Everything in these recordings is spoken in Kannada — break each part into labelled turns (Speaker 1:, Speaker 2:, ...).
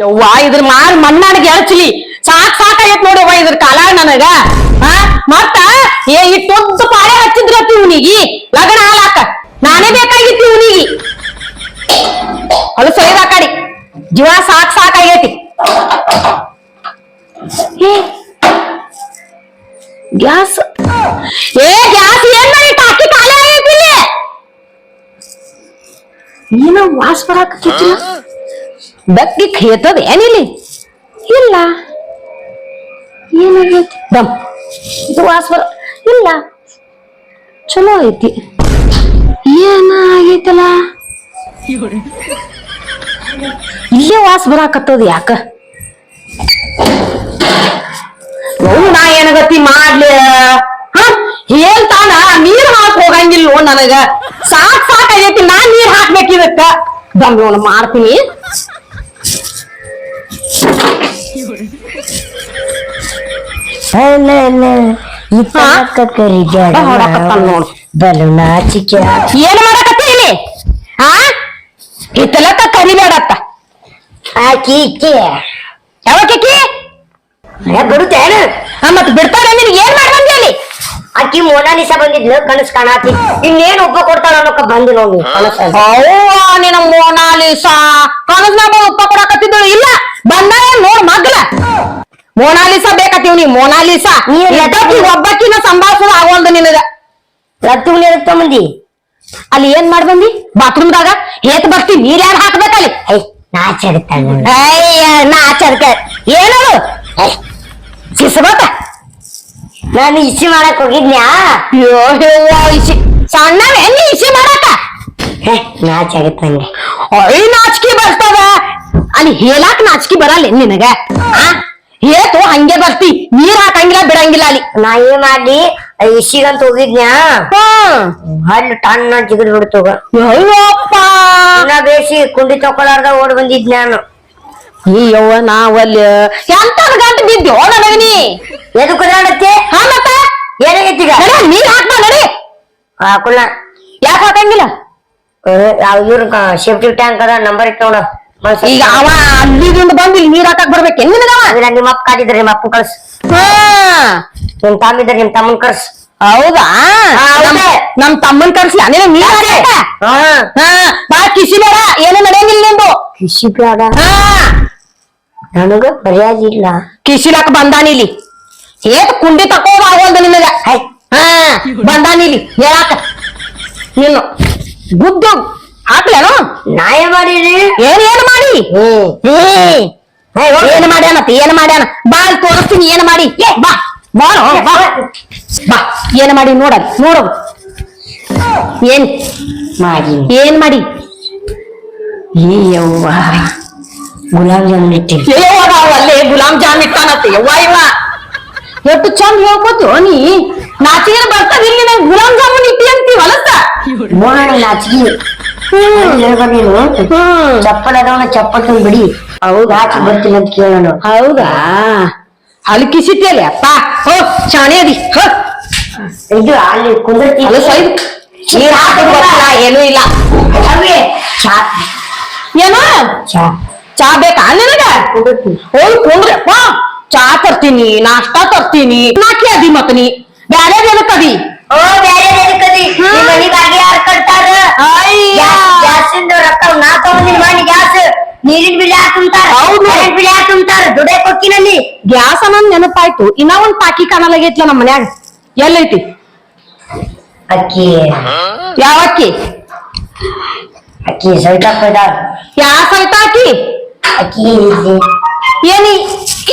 Speaker 1: ಯವ್ವ, ಇದ್ರ ಮಾರ್ ಮಣ್ಣಾಡಿಗೆ ಎಳಚ್ಲಿ. ಸಾಕ್ ಸಾಕಾಗೈತ್ ನೋಡವ್ವ ಇದ್ರ ಕಾಲ ನನಗ. ಹಾ ಮತ್ತ ಏ ಇಟ್ಟೊಂದು ಪಾಳೆ ಹಚ್ಚಿದ್ರತ್ತಿ ಇವನಿಗಿ. ಲಗನ ಹಾಲಾಕ ನಾನೇ ಬೇಕಾಗಿತ್ತು ಇವನಿಗಿ. ಅದು ಸೈದ ಕಡಿ. ಜೀವ, ಸಾಕ್ ಸಾಕಾಗೈತಿ ಗ್ಯಾಸ್. ಏ, ಗ್ಯಾಸ್, ಏನ್ ಮಾಡಿ ಟಾಕಿ ಖಾಲಿ ಆಗೈತಿ ಏನೋ ವಾಸ್ ಬರಾಕತ್ತಿಲ್ಲ ಬೆಕ್ಕಿ ಖೇತದ ಏನಿಲ್ಲ? ಇಲ್ಲ. ಏನಾಗೈತಿ? ದಮ್ ಇದು ವಾಸ ಇಲ್ಲ. ಚಲೋ ಐತಿ. ಏನ ಆಗೈತಲ್ಲ ಇಲ್ಲೇ ವಾಸ ಬರಾಕತ್ತದ ಯಾಕ? ನಾ ಏನಗತಿ ಮಾಡ್ಲಿ. ಹೇಳ್ತಾನ, ನೀರ್ ಹಾಕ್ ಹೋಗಂಗಿಲ್ಲ ನನಗ. ಸಾಕ್ ಸಾಕ್ ಆಗೈತಿ, ನಾ ನೀರ್ ಹಾಕ್ಬೇಕು ಬಂದ್ ಮಾಡ್ತೀನಿ.
Speaker 2: ಅಲ್ಲ ಅಲ್ಲ ಈ ತನಕ ಕರಿಬ್ಯಾಡ
Speaker 1: ಹೊಡಕತ್ತಾನ ನೋಡು.
Speaker 2: ಬಲು ನಾಚಿಕೆ
Speaker 1: ಏನ್ ಮಾಡಕತ್ತಿ ಇಲ್ಲಿ? ಆ? ಹಿತ್ತಲಕ್ಕ ಕರಿಬೇಡತ್ತ.
Speaker 2: ಆಕಿ ಈಕಿ.
Speaker 1: ಯಾವಕ್ಕಿ
Speaker 2: ಬರುತ್ತೇನು?
Speaker 1: ಮತ್ ಬಿಡ್ತಾರ ನಿನಗೆ ಏನ್ ಅಲ್ಲಿ
Speaker 2: ಆಕಿ ಮೋನಾಲಿಸ ಬಂದಿದ್ಲು ಕನಸ್ ಕಾಣಾತಿ. ಇನ್ನೇನ್ ಒಬ್ಬ ಕೊಡ್ತಾಳ ಅನ್ನೋಕ ಬಂದು ನೋಡಿ ಕನಸ
Speaker 1: ಅವ್ವ ನಿನ್ನ ಮೋನಾಲಿಸಾ ಕನಸ್ನಾಗ ಉಪ್ಪ ಕೊಡಕತ್ತಿದ್ದಳು ಇಲ್ಲ. ಬಂದ ನೋಡ್ ಮಗ್ಲ. ಮೋನಾಲಿಸಾ ಬೇಕತ್ತೀವ್ ನೀ ಮೋನಾಲಿಸಾ ಒಬ್ಬಕ್ಕಿನ ಸಂಭಾಷಣ ಆಗೋಲ್ದು ನಿನಗ.
Speaker 2: ರತ್ತು ಎದಕ್ ಮಂದಿ
Speaker 1: ಅಲ್ಲಿ ಏನ್ ಮಾಡ್ಬಂದಿ ಬಾತ್ರೂಮ್ದಾಗ ಹೇತ್ ಬರ್ತಿ ನೀರ್ ಯಾರು ಹಾಕ್ಬೇಕಲ್ಲಿ
Speaker 2: ಐ ನಾಚಡ್ತಾನ
Speaker 1: ಅಯ್ಯ ನಾಚರ್ಕ ಏನದು? ಸಿಸ್ಬತ್ತ
Speaker 2: ನಾನು ಇಸಿ ಮಾಡಕ್ ಹೋಗಿದ್ನ್ಯಾ?
Speaker 1: ಇಸಿ ಸಣ್ಣವ ಎಲ್ಲಿ ಇಸಿ ಮಾಡಕ.
Speaker 2: ಹೇ ನಾಚಾಗತ್ತಂಗೆ
Speaker 1: ಅಯ್ಯ ನಾಚಿಕೆ ಬರ್ತದ ಅಲ್ಲಿ ಹೇಳಾಕ್ ನಾಚಿಕೆ ಬರಲ್ಲ ನಿನಗ? ಹೇತು ಹಂಗೆ ಬರ್ತಿ. ನೀರ್ ಹಾಕಂಗಿಲ್ಲ ಬಿಡಂಗಿಲ್ಲ ಅಲ್ಲಿ.
Speaker 2: ನಾ ಏನ್ ಮಾಡ್ಲಿ? ಇಸಿಗಂತ ಹೋಗಿದ್ನ್ಯಾ? ಹಲ್ಲು ಟಣ್ಣ ಜಿಗಿದ್ ಬಿಡ್ತೋಗ
Speaker 1: ಅಯ್ಯಪ್ಪ.
Speaker 2: ನಾ ಬೇಸಿ ಕುಂಡಿ ತಕೊಳಾರ್ದ ಓಡ್ ಬಂದಿದ್ ನಾನು.
Speaker 1: ಅಯ್ಯವ್ವ ನಾವಲ್ಲಿ ಎಂತ ಗಂಟು ಬಿದ್ದೆ ನನಗ ನೀ
Speaker 2: ಎದು ಕುದಾಡತ್ತೆ
Speaker 1: ಹಾ ಮತ್ತ?
Speaker 2: ಏನಾಗೈತಿ ಈಗ
Speaker 1: ನಡಿ, ನೀರ್ ಹಾಕ್ಬಾ ನಡಿ. ಯಾಕೆ ಹಾಕಂಗಿಲ್ಲ?
Speaker 2: ಯಾವ ಇವ್ರ ಸೇಫ್ಟಿ ಟ್ಯಾಂಕ್ ಅದ ನಂಬರ್ ಇಟ್ಟವಣ
Speaker 1: ಈಗ ಅವ ಅಲ್ಲಿದಿಂದ ಬಂದು ಇಲ್ಲಿ ನೀರ್ ಹಾಕಕ್ ಬರ್ಬೇಕು. ನಿನಗವ
Speaker 2: ನಿಮ್ಮ ಅಪ್ಪ ಕಾದಿದ್ರೆ ನಿಮ್ಮ ಅಪ್ಪನ್ ಕಳ್ಸ್. ನಿಮ್ ತಮ್ಮ ನಿಮ್ ತಮ್ಮನ್ ಕಳ್ಸ್.
Speaker 1: ಹೌದಾ?
Speaker 2: ನಮ್ಮ
Speaker 1: ನಮ್- ತಮ್ಮನ್ ಕರ್ಸ್ಲ ನೀನು ನೀರ್?
Speaker 2: ಹಾ.
Speaker 1: ಹಾ ಬಾ ಕಿಸಿ ಬೇಡ ಏನು ನಡೆಯಂಗಿಲ್ಲ ನಿಂದು.
Speaker 2: ಕಿಸಿ ಬೇಡ.
Speaker 1: ಹಾ.
Speaker 2: ನನಗ ಮರ್ಯಾದೆ ಇಲ್ಲ.
Speaker 1: ಕಿಸಿಲಾಕ ಬಂದಾನಿಲಿ ಏತ್ ಕುಂಡಿ ತಕೋದು ಆಗೋಲ್ದು ನಿನಗ?
Speaker 2: ಹೈ
Speaker 1: ಹಾ ಬಂದಾನಿಲಿ ಹೇಳಾಕ. ನೀನು ಬುದ್ಧ ಹಾಕ್ಲೇನು?
Speaker 2: ನಾ ಮಾಡಿ ಮಾಡಿರಿ.
Speaker 1: ಏನ್ ಏನ್ ಮಾಡಿ. ಏನ್ ಮಾಡ್ಯಾನತ್ತ ಏನ್ ಮಾಡ್ಯಾನ? ಬಾಳ್ ತೋರಿಸ್ತೀನಿ ಏನ್ ಮಾಡಿ. ಏ, ಬಾ. ಬಾ ಬಾ. ಬಾ. ಏನ್ ಮಾಡಿ ನೋಡ ನೋಡು. ಏನ್?
Speaker 2: ಮಾಡಿ.
Speaker 1: ಏನ್ ಮಾಡಿ?
Speaker 2: ಈ ಯವ್ವ. ಗುಲಾಬ್ ಜಾಮೂನ್
Speaker 1: ಇಟ್ಟಿ ಅಲ್ಲೇ ಗುಲಾಬ್ ಜಾಮ್ ಇಟ್ಟಾನತ್ತೆ ಯವ್ವ ಇವ ಎಷ್ಟು ಚಂದ ಹೇಳ್ಕೊತು ನೀ ನಾಚಿಗೆ ಬರ್ತದ ಇಲ್ಲಿ ನಾವು ಗುಲಾಬ್ ಜಾಮೂನ್ ಇಟ್ಟಿ ಅಂತೀವಿ ಹೊಲಸ
Speaker 2: ಮೋಹನ ನಾಚಿಗೆ ನೀನು. ಚಪ್ಪಲ್ ಅದಾವನ ಚಪ್ಪಲ್ ತಂದ್ ಬಿಡಿ
Speaker 1: ಹೌದಾ?
Speaker 2: ನಾಚಿ ಬರ್ತೀನಿ ಅಂತ ಕೇಳೋಣ
Speaker 1: ಹೌದಾ? ಹಲ್ಕಿಸಿಟ್ಟಿಯಲ್ಲ ಅಪ್ಪ ಹೋ ಚಾಣೆ ಅದಿ ಹೋ.
Speaker 2: ಇದು ಅಲ್ಲಿ ಕುಂದಿರ್ತಿ
Speaker 1: ಅದು ಸೈ ನೀರ್ ಹಾಕಿ ಏನೂ ಇಲ್ಲ.
Speaker 2: ಅವೇ ಚಾ
Speaker 1: ಏನು?
Speaker 2: ಚಾ
Speaker 1: ಚಾ ಬೇಕಾ ನಿನಗ? ಹೋಗಿ ಕುಂದ್ರಪ್ಪ ಚಾ ತರ್ತೀನಿ ನಾಷ್ಟಾ ತರ್ತೀನಿ. ನಾಕಿ ಅದಿ ಮತ್ ನೀ. ಬ್ಯಾರೆ ಏನಕ್ಕದಿ
Speaker 2: ಓ ಬ್ಯಾರೆ ಎದಕ್ಕದಿ
Speaker 1: ಹಾ.
Speaker 2: ನಿಮ್ಮ ಮನಿ ಬಾಗಿ ಯಾರ್ ಕಟ್ತಾರ? ಗ್ಯಾಸಿಂದ ರೊಕ್ಕ ನಾ ತಗೊಂಡಿನಿ ಮಾಡಿ ಗ್ಯಾಸ್. ನೀರಿನ ಬಿಲ್ ಯಾರ್ ತುಂಬ್ತಾರ
Speaker 1: ಹೌದು.
Speaker 2: ಬಿಲ್ ಯಾರ್ ತುಂಬ್ತಾರ ಕೊಕ್ಕಿನಲ್ಲಿ
Speaker 1: ಗ್ಯಾಸ್ ಅನ್ನೋದ್ ನೆನಪಾಯ್ತು. ಇನ್ನ ಒಂದ್ ಪಾಕಿ ಕಾಣಲಾಗೈತ್ಲ ನಮ್ಮ ಮನ್ಯಾಗ. ಎಲ್ಲೈತಿ?
Speaker 2: ಅಕ್ಕಿ.
Speaker 1: ಯಾವ ಅಕ್ಕಿ?
Speaker 2: ಅಕ್ಕಿ ಸೈತಾಕ್ ಹೋಯ್ದಾಳ
Speaker 1: ಯಾ ಸೈತ ಅಕ್ಕಿ
Speaker 2: ಅಕ್ಕಿ ಇಲ್ಲಿ.
Speaker 1: ಏನಿ?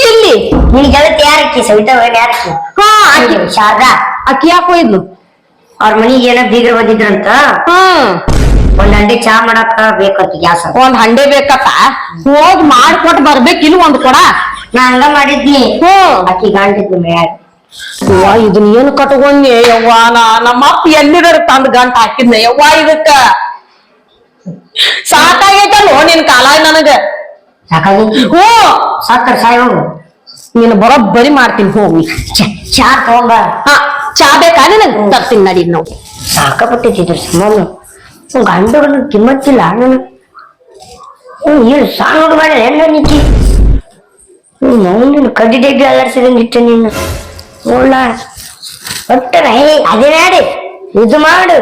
Speaker 1: ಇಲ್ಲಿ
Speaker 2: ನಿನ್ ಗೆಳತಿ ಯಾರ ಅಕ್ಕಿ ಸವಿತಾ ಹೋಯ್ನ ಯಾರ ಅಕ್ಕಿ?
Speaker 1: ಹಾ ಅಕ್ಕಿ.
Speaker 2: ಶಾರದಾ?
Speaker 1: ಅಕ್ಕಿ ಯಾಕೆ ಹೋಯ್ದ್ಲು
Speaker 2: ಅವ್ರ ಮನಿಗೆ ಏನೋ ಬೀಗ್ರ ಬಂದಿದ್ರಂತ?
Speaker 1: ಹ್ಮ್
Speaker 2: ಒಂದ್ ಅಂಡೆ ಚಾ ಮಾಡಾಕ ಬೇಕಂತ ಗ್ಯಾಸ್
Speaker 1: ಒಂದ್ ಹಂಡೆ ಬೇಕತ್ತ ಹೋಗ್ ಮಾಡ್ಕೊಟ್ ಬರ್ಬೇಕಿಲ್ಲ ಒಂದ್ ಕೊಡ.
Speaker 2: ನಾ ಹಂಗ ಮಾಡಿದ್ನಿ.
Speaker 1: ಹ್ಮ್
Speaker 2: ಅಕ್ಕಿ ಗಾಂಡಿದ್ಲು ಮ್ಯಾಗ
Speaker 1: ಯವ್ವ ಇದನ್ನ ಏನ್ ಕಟ್ಕೊಂಡೆ ಯವ್ವ ನಾ ನಮ್ಮ ಅಪ್ಪ ಎಲ್ಲಿದಾರ ತಂದ್ ಗಂಟ ಹಾಕಿದ್ನ? ಯವ್ವ ಇದಕ್ಕ. ಸಾಕಾಗೈತಲ್ಲೋ ನಿನ್ ಕಾಲ ನನಗ?
Speaker 2: ಸಾಕಾಗೈತಿ
Speaker 1: ಓ
Speaker 2: ಸಾಕರ್ ಸಾಯೋ. ಹೋಗು
Speaker 1: ನೀನು ಬರೋಬ್ಬರಿ ಮಾಡ್ತೀನಿ ಹೋಗಿ
Speaker 2: ಚ- ತಗೊಂಬ.
Speaker 1: ಹಾ, ಚಾ ಬೇಕಾ? ನನಗೆ ತರ್ತೀನಿ, ನಡಿ ನಾವು
Speaker 2: ಸಾಕಪಟ್ಟೈತಿ ಸುಮ್ಮನೆ. ಸಂಬಂಧ ಗಂಡು ಕಿಮ್ಮತ್ತಿಲ್ಲ, ನಾನು. ಏನು ಸಾಂಗ್ ನೋಡು ಮಾಡಿ ಹೆಣ್ಣ ನಿಕ್ಕಿ? ನೀನು ಕಡ್ಡಿ ಡಬ್ಬಿ ಅಲ್ಲಾಡ್ಸಿದಂಗಿತ್ತು ನೀನು. ನೋಡ ಒಟ್ಟರ ಹೇ, ಅದೇ ನಾಡಿ. ಇದು ಮಾಡು.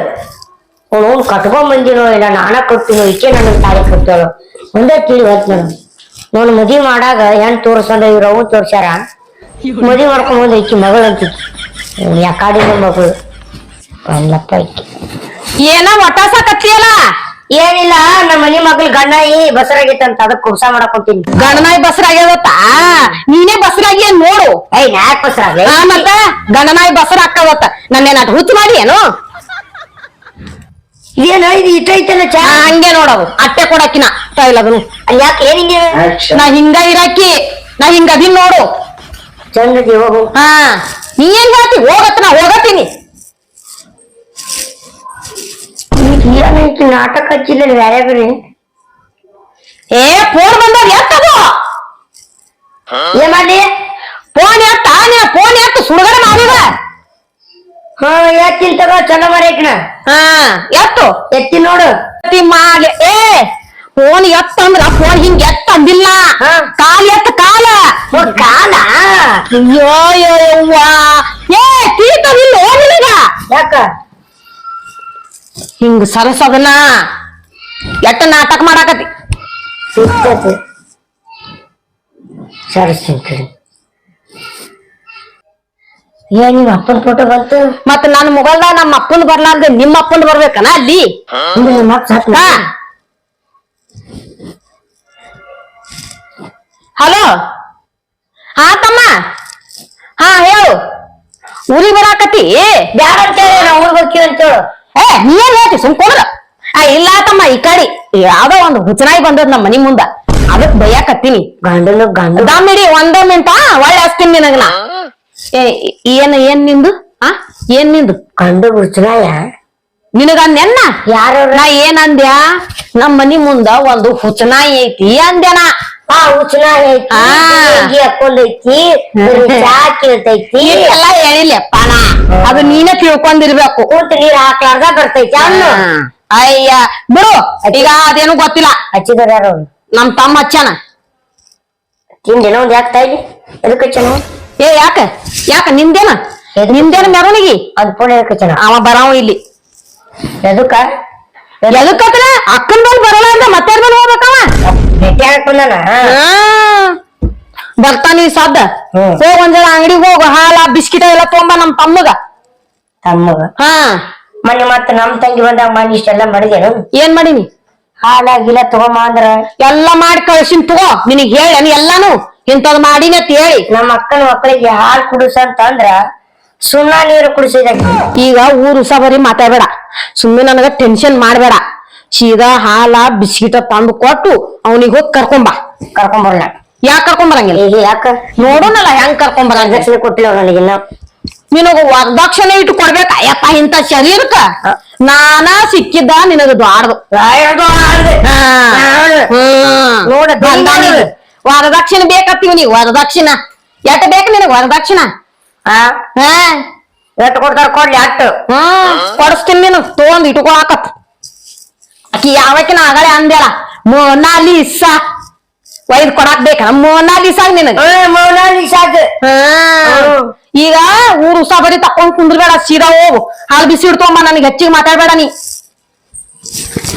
Speaker 2: ಅವನು ಕಟ್ಕೊಂಡ್ ಬಂದಿನೋ ಇಲ್ಲ, ನಾನ ಕೊಟ್ಟಿನೋ ಇಕ್ಕೆ ನನಗೆ ತಾಳಿ ಕಟ್ಟೋಳು ಒಂದೇ ತಿಳಿ ಹೋಯ್ತು ನಾನು. ನೋಡು ಮದಿ ಮಾಡಾಗ ಹೆಣ್ ತೋರ್ಸಂದ ಇವ್ರು ಅವು ತೋರ್ಸ್ಯಾರ. ಮದಿ ಮಾಡ್ಕೊಂಡ್ ಬಂದ ಈಕಿ ಮಗಳು ಅಂತಿತ್ತು ಯಾಕಾಡಿನ ಮಗಳು. ಅಲ್ಲಪ್ಪ ಈಕಿ.
Speaker 1: ಏನ ಒಟ್ಟಾಸಕತ್ತಿಯಲ್ಲ
Speaker 2: ಏನಿಲ್ಲ ನಮ್ಮ ಮನಿ ಮಗಳು ಗಣ್ಣಾಯಿ ಬಸರಾಗಿತ್ತಂತ ಅದಕ್ಕೆ ಕುಬ್ಸ ಮಾಡಕೊಂತೀನಿ
Speaker 1: ಗಣನಾಯಿ ಬಸರಾಗ್ಯಾವತ್ತ ನೀನೇ ಬಸರಾಗಿ ಏನ್ ನೋಡು?
Speaker 2: ಏಯ್ ಯಾಕೆ ಬಸರಾಗ?
Speaker 1: ಆ ಮತ್ತ ಗಣನಾಯಿ ಬಸರ ಹಾಕವತ್ತ ನನ್ನೇನ ಹುಚ್ಚು ಮಾಡಿ ಏನು?
Speaker 2: ಇದೇನ? ಇದು ಇಟ್ಟೈತಲ್ಲ ಚಾ?
Speaker 1: ಆ, ಹಂಗೆ ನೋಡವು ಅಟ್ಟೆ ಕೊಡಕಿನ ತೈಲಗನು
Speaker 2: ಅದನ್ನು ಯಾಕೆ ಏನ್ ಹಿಂಗೆ?
Speaker 1: ನಾ ಹಿಂಗ ಇರಾಕಿ ನಾ ಹಿಂಗ ಅದಿನ್ ನೋಡು.
Speaker 2: ಚಂದದಿ ಹೋಗು.
Speaker 1: ಹಾ. ನೀ ಏನ್ ಹೇಳ್ತಿ? ಹೋಗತ್ತ ನಾ ಹೋಗತ್ತೀನಿ.
Speaker 2: ಏನೈತಿ ನಾಟಕ ಹಚ್ಚಿಲ್ಲ ಬೇರೆ ಬೇರೆ
Speaker 1: ಏ ಫೋನ್ ಬಂದಾಗ ಎತ್ತದು
Speaker 2: ಏನ್ ಮಾಡಿ
Speaker 1: ಫೋನ್ ಎತ್ತ ನೀ ಫೋನ್ ಎತ್ತ ಸುಡುಗಡೆ ಮಾಡಿದ.
Speaker 2: ಹಾ ಎತ್ತಿನ ತಗೋ ಚಲೋ ಮರೇಕಣ
Speaker 1: ಹಾ. ಎತ್ತು.
Speaker 2: ಎತ್ತಿ ನೋಡು.
Speaker 1: ಎತ್ತಿ ಏ ಫೋನ್ ಎತ್ತ ಅಂದ್ರ ಫೋನ್ ಹಿಂಗ್ ಎತ್ತ ಅಂದಿಲ್ಲ. ಕಾಲ್ ಎತ್ತ ಕಾಲ.
Speaker 2: ಓ, ಕಾಲ.
Speaker 1: ಅಯ್ಯೋ ಯವ್ವ. ಏ ತೀಟವಿಲ್ಲ ನಿನಗ.
Speaker 2: ಯಾಕ?
Speaker 1: ಹಿಂಗ್ ಸರಸದನ ಎಟ್ಟ ನಾಟಕ ಮಾಡಾಕತಿ
Speaker 2: ಸಿಗ್ತೈತಿ ಕಡೆ ಏನ್ ನಿಮ್ಮ ಅಪ್ಪನ ಫೋಟೋ ಬಂತು
Speaker 1: ಮತ್ತ ನನ್ ಮೊಬೈಲ್ದಾಗ ನಮ್ಮ ಅಪ್ಪನ್ ಬರ್ಲಾರ್ದೆ ನಿಮ್ಮ ಅಪ್ಪನ್ ಬರ್ಬೇಕನ ಅಲ್ಲಿ? ಹಾ. ಹಲೋ? ಹಾ ತಮ್ಮ. ಹಾ ಹೇಳು. ಊರಿಗೆ ಬರಾಕತಿ
Speaker 2: ಬ್ಯಾಡ ಅಂತೇಳಿ ನಾವು ಊರಿಗೆ ಹೋಗ್ತೀವಿ ಅಂತೇಳು
Speaker 1: ಏ ನೀ ಏನ್ ಹೇಳ್ತಿ ಸುಮ್ ಕೊಡ್ರ ಆ ಇಲ್ಲ ತಮ್ಮ ಈ ಕಡೆ. ಯಾವ್ದೋ ಒಂದು ಹುಚ್ಚನಾಯಿ ಬಂದದ್ ನಮ್ಮ ಮನಿ ಮುಂದ. ಅದಕ್ ಬೈಯಾಕತ್ತೀನಿ.
Speaker 2: ಗಂಡನು ಗಂಡ.
Speaker 1: ದಮ್ಮಿಡಿ ಒಂದೇ ಮಿನಿಟ್ ಒಳ್ಳೆ ಹಚ್ತೀನಿ ನಿನಗ ನಾ. ಏ ಏನ್ ಏನ್ ನಿಂದು? ಆ ಏನ್ ನಿಂದು?
Speaker 2: ಕಂಡು ಗುರ್ಚನಾಯ
Speaker 1: ನಿನಗ ನೆನ್ನ
Speaker 2: ಯಾರು
Speaker 1: ನಾ ಏನ್ ಅಂದ್ಯಾ? ನಮ್ ಮನಿ ಮುಂದ ಒಂದು ಹುಚ್ಚನಾಯಿ ಐತಿ. ಅಂದ್ಯಾನ
Speaker 2: ಆ ಉಚ್ಚನಾಯ ಐತಿ
Speaker 1: ಆ.
Speaker 2: ಅಂಗಿ ಹಾಕೊಂಡೈತಿ ಕೇಳ್ತೈತಿ.
Speaker 1: ಎಲ್ಲ ಹೇಳಿಲ್ಲಪ್ಪ ನಾ ಅದು ನೀನೇ ತಿಳ್ಕೊಂಡಿರ್ಬೇಕು.
Speaker 2: ಕೂತ್ ನೀರ್ ಹಾಕ್ಲಾರ್ದ ಬರ್ತೈತಿ ಅನ್ನು.
Speaker 1: ಅಯ್ಯ ಬಿಡು. ಈಗ ಅದೇನು ಗೊತ್ತಿಲ್ಲ.
Speaker 2: ಹಚ್ಚಿದಾರ ಯಾರು
Speaker 1: ನಮ್ ತಮ್ಮ ಹಚ್ಚಾನ
Speaker 2: ತಿಂದೇನೋ ಒಂದ್ ಯಾಕೆ ತಾಯಿ? ಎದಕ್ಕೆ ಹಚ್ಚನು
Speaker 1: ಏ ಯಾಕ? ಯಾಕ? ನಿಂದೇನ? ನಿಂದೇನ ಮೆರವಣಿಗೆ?
Speaker 2: ಅದ್ ಫೋನ್
Speaker 1: ಅವ ಬರಾವ ಇಲ್ಲಿ.
Speaker 2: ಎದಕ್ಕ?
Speaker 1: ಎದಕ್ಕತ್ರ ಅಕ್ಕನ ಮೇಲೆ ಬರಲ್ಲ ಅಂದ್ರೆ ಮತ್ತೆ ಮೇಲೆ ಹೋಗ್ಬೇಕವ?
Speaker 2: ಭೇಟಿ ಬಂದಾನ
Speaker 1: ಬರ್ತಾನಿ ಸದ್ದ.
Speaker 2: ಹೋಗ
Speaker 1: ಹೋಗ್ ಒಂದ್ ಜರ ಅಂಗಡಿಗೆ ಹೋಗು. ಹಾಲ ಬಿಸ್ಕಿಟ ಎಲ್ಲ ತೊಂಬ ನಮ್ ತಮ್ಮಗ.
Speaker 2: ತಮ್ಮಗ?
Speaker 1: ಹಾ.
Speaker 2: ಮನೆ ಮತ್ತ ನಮ್ ತಂಗಿ ಬಂದಾಗ ಮನೆ ಇಷ್ಟೆಲ್ಲ ಮಾಡಿದೇನು?
Speaker 1: ಏನ್ ಮಾಡೀನಿ?
Speaker 2: ಹಾಲಾಗಿಲ್ಲ ಗಿಲ ತಗೊಂಬ ಅಂದ್ರ?
Speaker 1: ಎಲ್ಲ ಮಾಡಿ ಕಳ್ಸಿನ್ ತಗೋ. ನಿನಗ್ ಹೇಳ ಎಲ್ಲಾನು. ಇಂಥದ್ ಮಾಡೀನಿ ಅಂತ ಹೇಳಿ.
Speaker 2: ನಮ್ಮ ಅಕ್ಕನ ಮಕ್ಕಳಿಗೆ ಹಾಲು ಕುಡಿಸ ಅಂತ ಅಂದ್ರ ಸುಣ್ಣ ನೀರು ಕುಡಿಸಿದಕ್ಕೆ
Speaker 1: ಈಗ ಊರ್ ಸಹ ಬರೀ ಮಾತಾಡ್ಬೇಡ. ಸುಮ್ಮನೆ ನನಗ ಟೆನ್ಷನ್ ಮಾಡ್ಬೇಡ. ಸೀದಾ ಹಾಲ ಬಿಸ್ಕಿಟ ತಂದು ಕೊಟ್ಟು ಅವನಿಗೆ ಹೋಗಿ ಕರ್ಕೊಂಬ
Speaker 2: ಕರ್ಕೊಂಬರ್ಲ
Speaker 1: ಯಾಕೆ ಕರ್ಕೊಂಬರಂಗಿಲ್ಲ
Speaker 2: ಏ ಯಾಕ?
Speaker 1: ನೋಡೋಣಲ್ಲ ಹೆಂಗ್ ಕರ್ಕೊಂಬರಂಗ
Speaker 2: ಕೊಟ್ಟಿಲ್ಲ ನನಗಿನ್ನ
Speaker 1: ನಿನಗ ವರದಕ್ಷಿಣೆ ಇಟ್ಟು ಕೊಡ್ಬೇಕ? ಯಪ್ಪ ಇಂತ ಶರೀರಕ್ಕ? ನಾನಾ ಸಿಕ್ಕಿದ್ದ ನಿನಗ ದ್ವಾರದು.
Speaker 2: ನೋಡ, ದಂಡ.
Speaker 1: ವರದಕ್ಷಿಣೆ ಬೇಕತ್ತೀವಿ ನೀವು ವರದಕ್ಷಿಣ. ಎಟ್ ಬೇಕು ನಿನಗ ವರದಕ್ಷಿಣ?
Speaker 2: ಹಾ
Speaker 1: ಹಾ?
Speaker 2: ಎಟ್ ಕೊಡ್ತಾರ ಕೊಡ್ಲಿ ಅಟ್ಟು
Speaker 1: ಹ್ಮ್ ಕೊಡಿಸ್ತೀನಿ ನೀನು ತಗೊಂಡ್ ಇಟ್ಕೊಳಕತ್ ಆಕಿ ಯಾವಕಿನ ಆಗಳೆ ಅಂದ್ಯಾಳ ಮೋನಾಲಿಸಾ ಒಯ್ದು ಕೊಡಾಕ್ ಬೇಕ ಮೋನಾಲಿಸಾಗ್ ನಿನಗ. ಹಾ. ಈಗ ಊರು ಉಸಾ ಬರೀ ತಕೊಂಡ್ ಕುಂದ್ರಬೇಡ ಸೀದಾ ಹೋಗು. ಹಾಲು ಬಿಸಿ ಇಡ್ತೊಂಬ ನನಗೆ ಹೆಚ್ಚಿಗೆ ಮಾತಾಡ್ಬೇಡ ನೀ.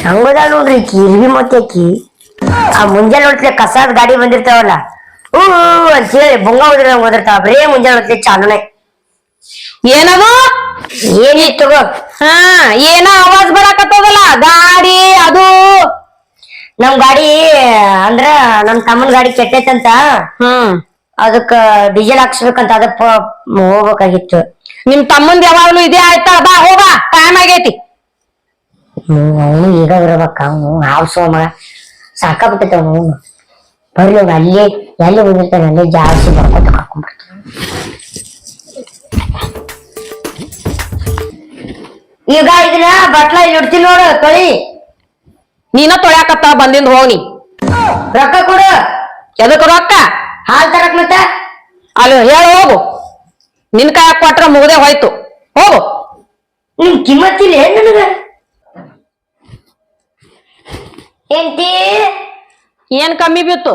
Speaker 2: ಹಂಗದ ನೋಡ್ರಿ ಕಿರ್ಗಿ ಮೊತ್ತಕಿ ಆ ಮುಂಜಾನೆ ಹೊತ್ಲೆ ಕಸಾದ ಗಾಡಿ ಬಂದಿರ್ತಾವಲ್ಲ? ಹೂ ಅಂತ ಹೇಳಿ ಬೊಂಗ ಹೋದ್ರ ಬರೇ ಮುಂಜಾನೆ ಹೊತ್ಲೆ ಚಾಲನೆ.
Speaker 1: ಏನದು?
Speaker 2: ಏನಿತ್ತು?
Speaker 1: ಹಾ ಏನ ಆವಾಜ್ ಬರಾಕತ್ತದಲ್ಲ? ಗಾಡಿ ಅದು?
Speaker 2: ನಮ್ ಗಾಡಿ ಅಂದ್ರ ನಮ್ ತಮ್ಮನ ಗಾಡಿ ಕೆಟ್ಟೈತಂತ.
Speaker 1: ಹ್ಮ್
Speaker 2: ಅದಕ್ಕ ಡೀಸೆಲ್ ಹಾಕ್ಸ್ಬೇಕಂತ ಅದಕ್ಕ ಹೋಗ್ಬೇಕಾಗಿತ್ತು.
Speaker 1: ನಿಮ್ ತಮ್ಮಂದ್ ಯಾವಾಗ್ಲೂ ಇದೇ ಆಯ್ತಾ? ಬಾ ಹೋಗ. ಟೈಮ್ ಆಗೈತಿ.
Speaker 2: ಅವನು ಈಗ ಬರಬೇಕ ಅವನು ಹಾವ್ ಸೋಮ ಸಾಕಾಗ್ಬಿಟ್ಟೈತೆ ಅವನು. ಬರ್ಲಿ ಅವ್ನು ಅಲ್ಲಿ ಎಲ್ಲಿ ಹೋಗಿರ್ತಾನೆ ಅಲ್ಲೇ ಜಾಸ್ತಿ ಬರ್ಕೊತ ಕರ್ಕೊಂಡ್ಬರ್ತಾನೆ ಈಗ ಇದನ್ನ ಬಟ್ಲ ಇಡ್ತೀನಿ ನೋಡು ತೊಳಿ.
Speaker 1: ನೀನ ತೊಳ್ಯಾಕತ್ತ ಬಂದಿಂದ ಹೋಗಿ
Speaker 2: ರೊಕ್ಕ ಕೊಡು.
Speaker 1: ಎದಕ್ ರೊಕ್ಕ?
Speaker 2: ಹಾಲ್ ತರಕ್ ಮತ್ತೆ?
Speaker 1: ಅಲ್ಲಿ ಹೇಳು ಹೋಗು. ನಿನ್ ಕೈ ಕೊಟ್ರ ಮುಗದೆ ಹೋಯ್ತು. ಹೋಗು.
Speaker 2: ನಿನ್ ಕಿಮ್ಮತ್ತಿಲ್ಲ ಏನ್ ನನಗ? ಎಂಟಿ
Speaker 1: ಏನ್ ಕಮ್ಮಿ ಬಿತ್ತು?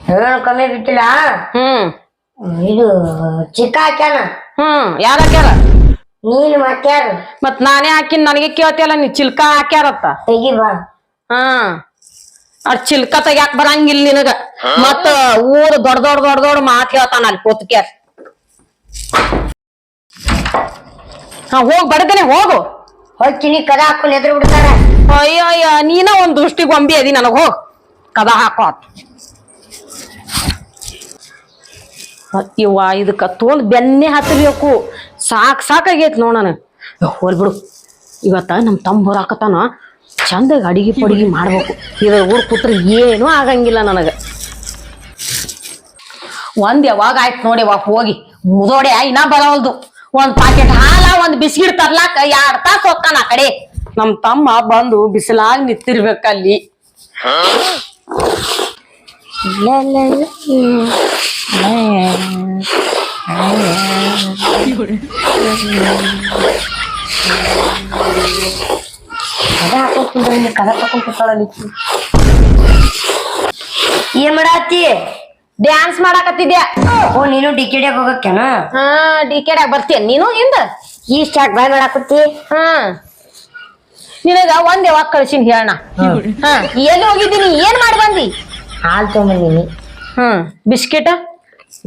Speaker 2: ಏನು ಕಮ್ಮಿ ಬಿಟ್ಟಿಲ್ಲ
Speaker 1: ಹ್ಮ್.
Speaker 2: ಇದು ಚಿಕ್ಕ ಹಾಕ್ಯಾನ.
Speaker 1: ಹ್ಮ್. ಯಾರ ಹಾಕ್ಯಾರ?
Speaker 2: ನೀನು ಹಾಕ್ಯಾರ
Speaker 1: ಮತ್ ನಾನೇ ಹಾಕಿನ್ ನನಗೆ ಕೇಳ್ತಿಯಲ್ಲ ನೀ ಚಿಲ್ಕ ಹಾಕ್ಯಾರತ್ತ?
Speaker 2: ತೆಗಿ ಬಾ.
Speaker 1: ಹ್ಮ್ ಅದ್ ಚಿಲ್ಕ ತೆಗ್ಯಾಕ್ ಬರಂಗಿಲ್ಲ ನಿನಗ. ಮತ್ತ ಊರ್ ದೊಡ್ಡ ದೊಡ್ಡ ದೊಡ್ಡ ದೊಡ್ಡ ಮಾತು ಹೇಳ್ತಾನ ಅಲ್ಲಿ ಕೂತ್ಕ್ಯಾರ. ಹಾ ಹೋಗ್ ಬಡದನೆ ಹೋಗು.
Speaker 2: ಹೋಗ್ತೀನಿ ಕದ ಹಾಕೊಂಡು ಎದ್ರು ಬಿಡ್ತಾರ.
Speaker 1: ಅಯ್ಯ ಅಯ್ಯ ನೀನ ಒಂದ್ ದೃಷ್ಟಿ ಗೊಂಬಿ ಅದಿ ನನಗ ಹೋಗ್. ಕದ ಹಾಕೋ ಇವ ಇದಕ್ಕ ತೋಲ್ ಬೆನ್ನೆ ಹತ್ತಬೇಕು ಸಾಕ್ ಸಾಕಾಗೈತ್ ನೋಡಣ ಹೋಲ್ ಬಿಡು. ಇವತ್ತ ನಮ್ ತಮ್ಮ ಬರಾಕತ್ತಾನ ಚಂದಾಗ ಅಡಿಗೆ ಪಡಿಗೆ ಮಾಡ್ಬೇಕು. ಇದ್ರ ಊರ್ ಕೂತ್ರ ಏನೂ ಆಗಂಗಿಲ್ಲ ನನಗ. ಒಂದ್ ಯಾವಾಗ ಆಯ್ತು ನೋಡಿ ವಾ ಹೋಗಿ. ಮುದೋಡೆ, ಇನ್ನ ಬರವಲ್ದು. ಒಂದ್ ಪಾಕೆಟ್ ಹಾಲ, ಒಂದ್ ಬಿಸ್ಕಿಟ್ ತರ್ಲಾಕ, ಎರಡ್ ತಾಸ್ ಹೋಗ್ತಾನ ಆ ಕಡೆ. ನಮ್ ತಮ್ಮ ಬಂದು ಬಿಸಿಲಾಗಿ ನಿಂತಿರ್ಬೇಕಲ್ಲಿ.
Speaker 2: ಕದ ತಕೊಂಡ್ ಕೂತಾಳ ನಿಕ್ಕಿ ಏನ್ ಮಾಡತ್ತಿ
Speaker 1: ಡ್ಯಾನ್ಸ್ ಮಾಡಾಕತ್ತಿದ್ಯಾ?
Speaker 2: ಓ ನೀನು ಡಿಕೆಡಿಯಾಗ ಹೋಗಕ್ಕೇನ?
Speaker 1: ಹಾ ಡಿ ಕೆಡಿಯಾಗ ಬರ್ತೀಯ. ನೀನು ಹಿಂದ?
Speaker 2: ಈ ಸ್ಟಾರ್ಟ್ ಬಾಯ್ ಮಾಡಾಕತ್ತಿ?
Speaker 1: ಹಾ. ನಿನಗ ಒಂದ್ ಯಾವಾಗ ಕಳ್ಸಿನ್ ಹೇಳಣ ಹಾ. ಎಲ್ಲಿ ಹೋಗಿದ್ದೀನಿ ಏನ್ ಮಾಡಿ ಬಂದಿ?
Speaker 2: ಹಾಲ್ ತೊಗೊಂಬಂದಿನಿ.
Speaker 1: ಹ್ಮ್ ಬಿಸ್ಕಿಟ?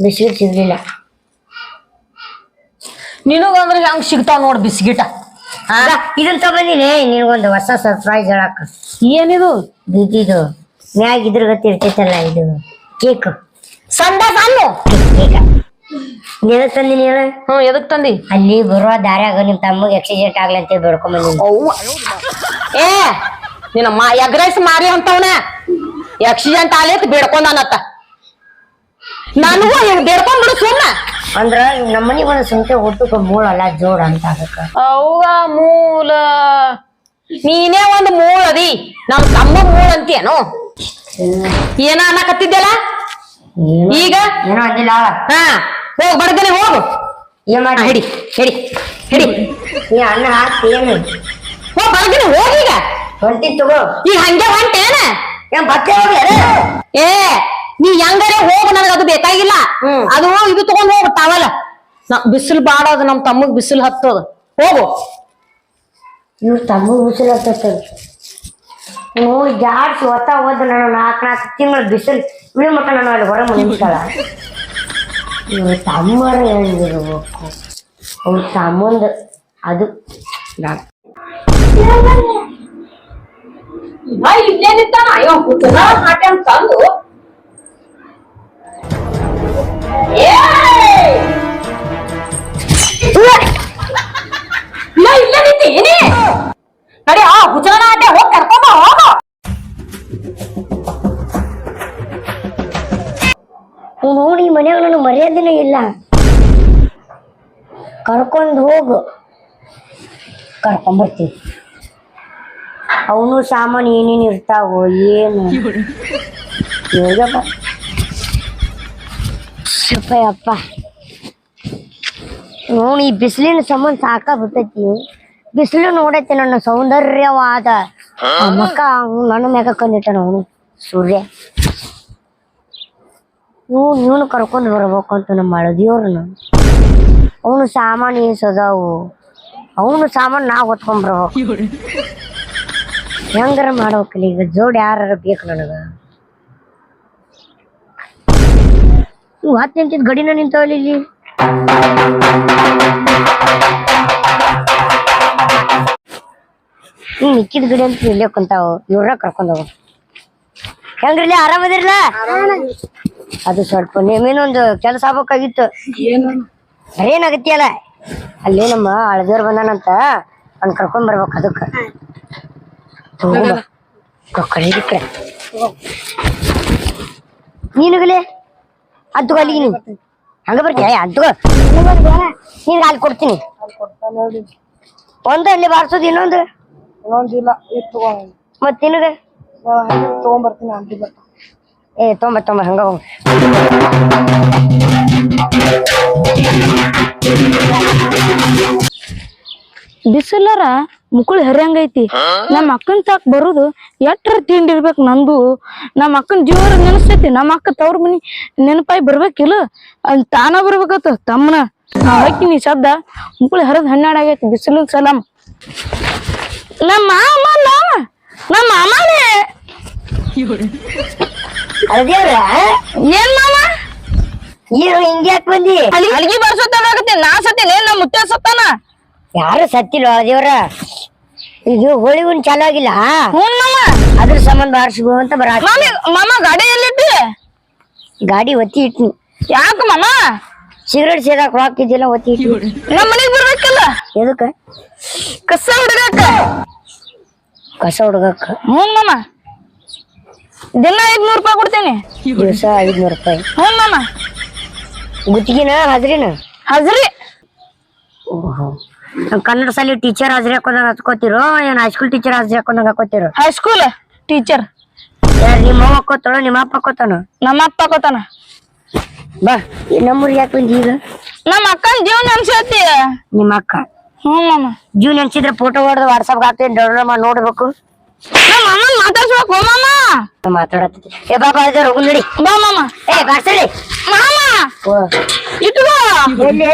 Speaker 2: ಬಿಸ್ಕಿಟ್ ಸಿಗ್ಲಿಲ್ಲ.
Speaker 1: ನಿನಗಂದ್ರೆ ಹೆಂಗ್ ಸಿಗ್ತಾವ ನೋಡ್ ಬಿಸ್ಕಿಟ?
Speaker 2: ಇದನ್ ತಗೊಂಡಿನಿ ನಿನಗೊಂದು ಹೊಸ ಸರ್ಪ್ರೈಸ್ ಹೇಳಕ್ಕ
Speaker 1: ಏನಿದು?
Speaker 2: ಬಿದ್ದಿದು ಮ್ಯಾಗ ಇದ್ರ ಗತಿ ಇರ್ತೈತಲ್ಲ ಇದು. ಕೇಕ್.
Speaker 1: ಸಂಡ ಸಣ್ಣು
Speaker 2: ಕೇಕ. ನೀನು
Speaker 1: ಹ್ಮ್ ಎದಕ್ ತಂದಿ?
Speaker 2: ಅಲ್ಲಿ ಬರುವ ದಾರ್ಯಾಗ ನಿಮ್ ತಮ್ಮಗೆ ಆಕ್ಸಿಡೆಂಟ್ ಆಗ್ಲಿ ಅಂತ ಬೇಡ್ಕೊಂಡ್ ಬಂದಿನಿ.
Speaker 1: ಅವ್ವ. ಏ ನಿನ್ನ ಮಾ ಎಗ್ ರೈಸ್ ಮಾರಿ ಅಂತವನ. ಆಕ್ಸಿಡೆಂಟ್ ಆಲೇತ್ ಬೇಡ್ಕೊಂಡಾನತ್ತ. ನನಗೂ ಹಿಂಗ್ ಬೇಡ್ಕೊಂಡ್ ಬಿಡು ಸುಮ್ಮ
Speaker 2: ಅಂದ್ರ ನಮ್ಮನಿಗೆ ಒಂದು ಹುಟ್ಟಕ್ಕ ಮೂಳ ಅಲ್ಲ ಜೋಡ್ ಅಂತ ಅದಕ್ಕ.
Speaker 1: ಅವ್ವ ಮೂಲ. ನೀನೇ ಒಂದ್ ಮೂಳ ಅದಿ. ನಮ್ ತಮ್ಮ ಮೂಳ ಅಂತೀಯನು? ಏನ ಅನ್ನಕತ್ತಿದ್ದಲ್ಲ ಈಗ?
Speaker 2: ಏನೋ ಅಂದಿಲ್ಲ
Speaker 1: ಹಾ ಹೋಗ್ ಬಡದನೆ ಹೋಗು.
Speaker 2: ಏನ್ ಮಾಡಿ
Speaker 1: ಹಿಡಿ ಹಿಡಿ ಹಿಡಿ.
Speaker 2: ನೀ ಅನ್ನ ಹಾಕ್ತಿ ಏನು?
Speaker 1: ಹೋಗ್ ಬಡದನೆ ಹೋಗೀಗ
Speaker 2: ಹೊಂಟಿ ತಗೋ.
Speaker 1: ಈಗ ಹಂಗೆ ಹೊಂಟೇನ
Speaker 2: ಏನ್? ಬತ್ತೆ ಹೋಗಿ
Speaker 1: ಏ ನೀ ಹೆಂಗಾರೆ ಹೋಗು ನನಗ ಅದು ಬೇಕಾಗಿಲ್ಲ. ಅದು ಇದು ತಗೊಂಡ್ ಹೋಗ ಟವಲ್ ಬಿಸಿಲು ಬಾಡ ಅದು ನಮ್ ತಮ್ಮಗ್ ಬಿಸಿಲು ಹತ್ತದ. ಹೋಗು.
Speaker 2: ಇವ್ರ ತಮ್ಮ ಬಿಸಿಲತ್ತದ ನೀವು ಜಾಡ್ಸಿ ಒತ್ತ ಹೋದ ನಾನು ನಾಲ್ಕು ನಾಲ್ಕು ತಿಂಗಳು ಬಿಸಿಲು ಇಳಿ ಮಟ್ಟ ನಾನು ಅಲ್ಲಿ ಹೊರ ಮುಗಿಸ್ತಾಳ ಇವ್ರ ತಮ್ಮರ ಹೆಂಗಿರ್ಬೇಕು ಅವ್ರ ತಮ್ಮಂದ ಅದು ನಾ-
Speaker 1: ಅಯ್ಯೋ ಹಾಟೆ ಅಂತ ತಂದು ನಡಿ ಆ ಹುಚ್ಚನ ಹೋಗಿ ಕರ್ಕೊಂಡ ಹೋಗು
Speaker 2: ನೋಡಿ ಮನ್ಯಾಗ ನಾನು ಮರ್ಯಾದೆನೇ ಇಲ್ಲ. ಕರ್ಕೊಂಡು ಹೋಗು. ಕರ್ಕೊಂಬರ್ತೀವಿ ಅವನು ಸಾಮಾನು ಏನೇನು ಇರ್ತಾವೋ ಏನು? ಅಪ್ಪ ನೋಡಿ ಈ ಬಿಸಿಲಿನ ಸಂಬಂಧ ಬಿಟ್ಟೈತಿ ಬಿಸಿಲು ನೋಡೈತಿ ನನ್ನ ಸೌಂದರ್ಯವಾದ ಮಕ್ಕ ನನ್ನ ಮ್ಯಾಗ ಕಂಡಿಟ್ಟ ಅವನು, ಸೂರ್ಯ. ನೀವು ಇವನು ಕರ್ಕೊಂಡು ಬರ್ಬೇಕು ಅಂತ ನಮ್ಮ ಹಳದಿಯವ್ರನ್ನ ಅವನು ಸಾಮಾನು ಏಸದಾವು ಅವನು ಸಾಮಾನು ನಾ ಹೊತ್ಕೊಂಡ್ ಬರ್ಬೇಕು. ಹೆಂಗಾರ ಮಾಡ್ಬೇಕಲ್ಲ? ಈಗ ಜೋಡಿ ಯಾರು ಬೇಕು ನನಗ? ನೀವು ಹತ್ತು ನಿಂತಿದ್ ಗಡಿನ ನಿಂತವಲ್ಲ ಇಲ್ಲಿ. ಈ ಮಿಕ್ಕಿದ ಗಡಿ ಅಂತ ಇಲ್ಲೇ ಕುಂತಾವ. ಇವ್ರ ಕರ್ಕೊಂಡ್ ಹೆಂಗ್ರಿ ಹೆಂಗ್ರಿಲ್ಲ ಆರಾಮದಿರ್ಲ ಅದು ಸ್ವಲ್ಪ ನಿಮ್ಮೇನೊಂದು ಕೆಲಸ ಆಗ್ಬೇಕಾಗಿತ್ತು. ಏನಾಗತ್ತಿಯಲ್ಲ ಅಲ್ಲಿ ನಮ್ಮ ಹಳದೇವ್ರು ಬಂದಾನಂತ. ಅವ್ನ್ ಕರ್ಕೊಂಡ್ ಬರ್ಬೇಕು ಅದಕ್ಕ. ಕಳಿದಿಕ್ಕ ನೀನುಗಲೇ? ಅದು ಅಲ್ಲಿಗೆ ನೀನು. ಹಂಗ ಬರ್ತೀಯ? ಅದು ನೀನ್ ಅಲ್ಲಿ ಕೊಡ್ತೀನಿ. ಒಂದು ಅಲ್ಲಿ ಬಾರ್ಸೋದು ಇನ್ನೊಂದು?
Speaker 3: ಇನ್ನೊಂದಿಲ್ಲ ಇತ್ತು
Speaker 2: ನಿನಗ?
Speaker 3: ತಗೊಂಬರ್ತೀನಿ
Speaker 2: ಏ ತೊಂಬ ತೊಂಬ ಹಂಗ.
Speaker 1: ಬಿಸಿಲರ
Speaker 4: ಮುಕುಳ್ ಹರಿಯಂಗೈತಿ ನಮ್ಮ ಅಕ್ಕನ್ ಸಾಕ್ ಬರುದು ಎಟ್ರ ತಿಂಡಿ ಇರ್ಬೇಕು ನಂದು. ನಮ್ಮ ಅಕ್ಕನ ಜೀವರ ನೆನಸ್ತೈತಿ. ನಮ್ಮ ಅಕ್ಕ ತವ್ರ ಮನಿ ನೆನಪಾಯಿ ಬರ್ಬೇಕಿಲ್ಲ? ಅಲ್ಲಿ ತಾನ ಬರ್ಬೇಕತ್ತ ತಮ್ಮನ ಹಾಕಿನಿ ಶಬ್ದ. ಮುಕುಳ್ ಹರಿದ್ ಹನ್ನೆರಡಾಗೈತಿ ಬಿಸಿಲು ಸಲಾಮ್ ನಮ್ಮ ಮಾಮ ನಮ್ ನಮ್ಮ ಮಾಮನೇ ಏನ್ ಮಾಮ?
Speaker 2: ಏನು ಹಿಂಗ್ಯಾಕ್ ಯಾಕೆ ಬಂದಿ?
Speaker 4: ಅಲ್ಗಿ ಬರ್ಸೋತಾಗತ್ತೆ ನಾ ಸತ್ತೇನೆ ನಮ್ಮ ಮುತ್ತೆ ಸತ್ತಾನ.
Speaker 2: ಯಾರು ಸತ್ತಿಲ್ಲ ದೇವ್ರ? ಇದು ಹೋಳಿ ಹುಣ್ಣ್ ಚಾಲು ಆಗಿಲ್ಲ ಅದ್ರ ಸಂಬಂಧ ಬಾರ್ಸ್ಬೋ ಅಂತ ಬರ
Speaker 4: ಮಾಮಿ ಗಾಡಿ ಎಲ್ಲಿಟ್ಟಿ
Speaker 2: ಗಾಡಿ ಒತ್ತಿ ಇಟ್ನಿ.
Speaker 4: ಯಾಕ ಮಾಮ?
Speaker 2: ಸಿಗರೇಟ್ ಸೇದಾಕ್ ಹಾಕಿದ್ದಿಲ್ಲ ಒತ್ತಿ ಇಟ್ಟು
Speaker 4: ನಮ್ಮ ಮನೆಗೆ ಬರ್ಬೇಕಲ್ಲ?
Speaker 2: ಎದಕ್ಕೆ?
Speaker 4: ಕಸ ಹುಡುಗಾಕ.
Speaker 2: ಕಸ ಹುಡುಗಕ್ಕ
Speaker 4: ಹ್ಞೂ ಮಾಮ. ದಿನ ಐದ್ನೂರು ರೂಪಾಯಿ ಕೊಡ್ತೇನೆ.
Speaker 2: ದಿವಸ ಐದ್ನೂರು ರೂಪಾಯಿ.
Speaker 4: ಹ್ಞೂ ಮಾಮ.
Speaker 2: ಗುತ್ತಿಗೆನ ಹಾಜ್ರಿನ?
Speaker 4: ಹಜ್ರಿ.
Speaker 2: ಓಹೋ. ಕನ್ನಡ ಶಾಲೆ ಟೀಚರ್ ಹಾಜರಿ ಹಾಕೊಂಡಂಗ ಹಚ್ಕೋತಿರೋ ಏನ್ ಹೈಸ್ಕೂಲ್ ಟೀಚರ್ ಹಾಜರಿ ಹಾಕೊಂಡಂಗ ಹಾಕೋತಿರೋ
Speaker 4: ಹೈಸ್ಕೂಲ್ ಟೀಚರ್
Speaker 2: ನಿಮ್ಮ ಅವ್ವ ಹಾಕೋತಾಳ ನಿಮ್ಮ ಅಪ್ಪ ಹಾಕೋತಾನ
Speaker 4: ನಮ್ಮ ಅಪ್ಪ ಕೋತಾನ
Speaker 2: ಬಾ ಈ ನಮ್ಮೂರಿಗೆ ಯಾಕೆ ಬಂದಿ ಈಗ?
Speaker 4: ನಮ್ಮ ಅಕ್ಕನ ಜೀವನ ಅನ್ಸತಿ
Speaker 2: ನಿಮ್ಮ ಅಕ್ಕ?
Speaker 4: ಹ್ಞೂ ಮಾಮ.
Speaker 2: ಜೀವನ ಅನ್ಸಿದ್ರೆ ಫೋಟೋ ಹೊಡೆದು ವಾಟ್ಸಪ್ ಹಾಕ್ತೀನಿ ಡೌನ್ಲೋಡ್ ಮಾಡಿ ನೋಡ್ಬೇಕು.
Speaker 4: ನಮ್ಮ ಅಮ್ಮನ ಮಾತಾಡ್ಸ್ಬೇಕು ಮಾಮ.
Speaker 2: ಮಾತಾಡತ್ತಿ. ಏ ಬಾಬಾ ಅದ ಹೋಗು ನಡಿ.
Speaker 4: ಬಾ ಮಾಮ.
Speaker 2: ಏ ಬಾರ್ಸಳಿ
Speaker 4: ಮಾಮ ಇಟ್ಕೋ. ತಲೆ